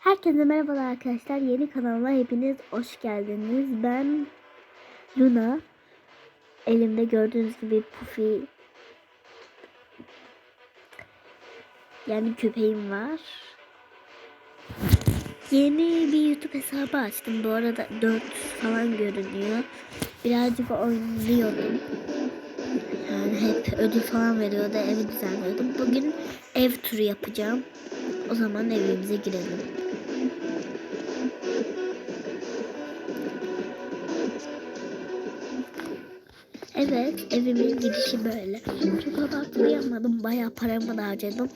Herkese merhabalar arkadaşlar. Yeni kanalıma hepiniz hoş geldiniz. Ben Luna. Elimde gördüğünüz gibi Puffy yani köpeğim var. Yeni bir YouTube hesabı açtım. Bu arada 4 falan görünüyor. Birazcık oynuyordum. Yani hep ödül falan veriyordu. Evi düzenliyordum. Bugün ev turu yapacağım. O zaman evimize girelim. Evet, evimin girişi böyle. Çok abartılı yapmadım. Bayağı paramı da harcadım.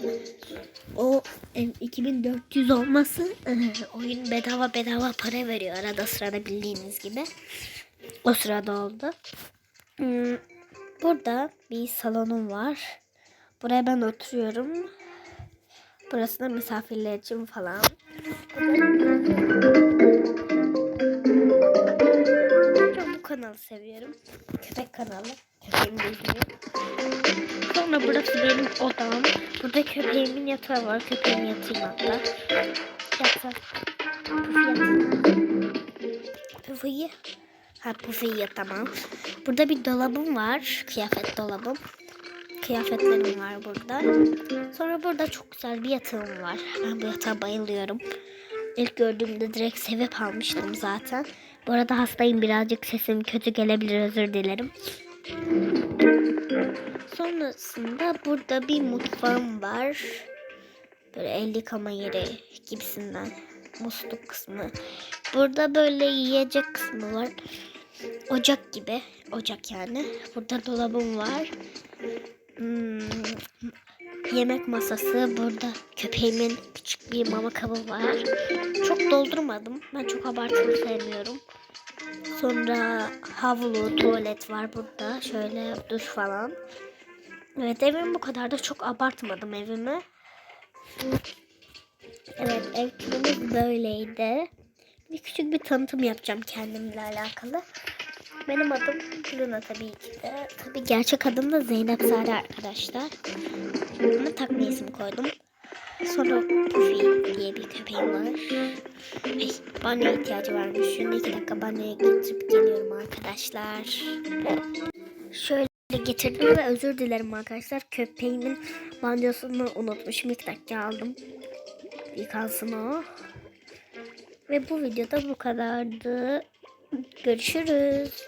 O ev 2400 olması oyun bedava bedava para veriyor arada sırada bildiğiniz gibi. O sırada oldu. Hmm, Burada bir salonum var. Buraya ben oturuyorum. Burası da misafirler için falan. Kanalı seviyorum. Köpek kanalı. Köpeğim de izliyor. Sonra burası benim odam. Burada köpeğimin yatağı var. Köpeğim yatayım hatta. Yatak. Pufi'yi. Ha Pufi'yi yatamam. Burada bir dolabım var. Kıyafet dolabım. Kıyafetlerim var burada. Sonra burada çok güzel bir yatağım var. Ben bu yatağa bayılıyorum. İlk gördüğümde direkt sevip almıştım zaten. Bu arada hastayım birazcık sesim kötü gelebilir özür dilerim. Sonrasında burada bir mutfağım var. Böyle el yıkama yeri gibisinden. Musluk kısmı. Burada böyle yiyecek kısmı var. Ocak gibi. Ocak yani. Burada dolabım var. Hmm, yemek masası. Burada köpeğimin küçük bir mama kabı var. Çok doldurmadım. Ben çok abartılı sevmiyorum. Sonra havlu, tuvalet var burada. Şöyle duş falan. Evet evim bu kadar da çok abartmadım evimi. Evet ev böyleydi. Bir küçük bir tanıtım yapacağım kendimle alakalı. Benim adım Luna tabii ki de. Tabii gerçek adım da Zeynep Sare arkadaşlar. Ama takma isim koydum. Sonra Puffy diye bir köpeğim var. Ay, banyoya ihtiyacı varmış. Şimdi iki dakika banyoya getirip geliyorum arkadaşlar. Şöyle getirdim ve özür dilerim arkadaşlar. Köpeğimin banyosunu unutmuşum. İlk dakika aldım. Yıkansın o. Ve bu videoda bu kadardı. Görüşürüz.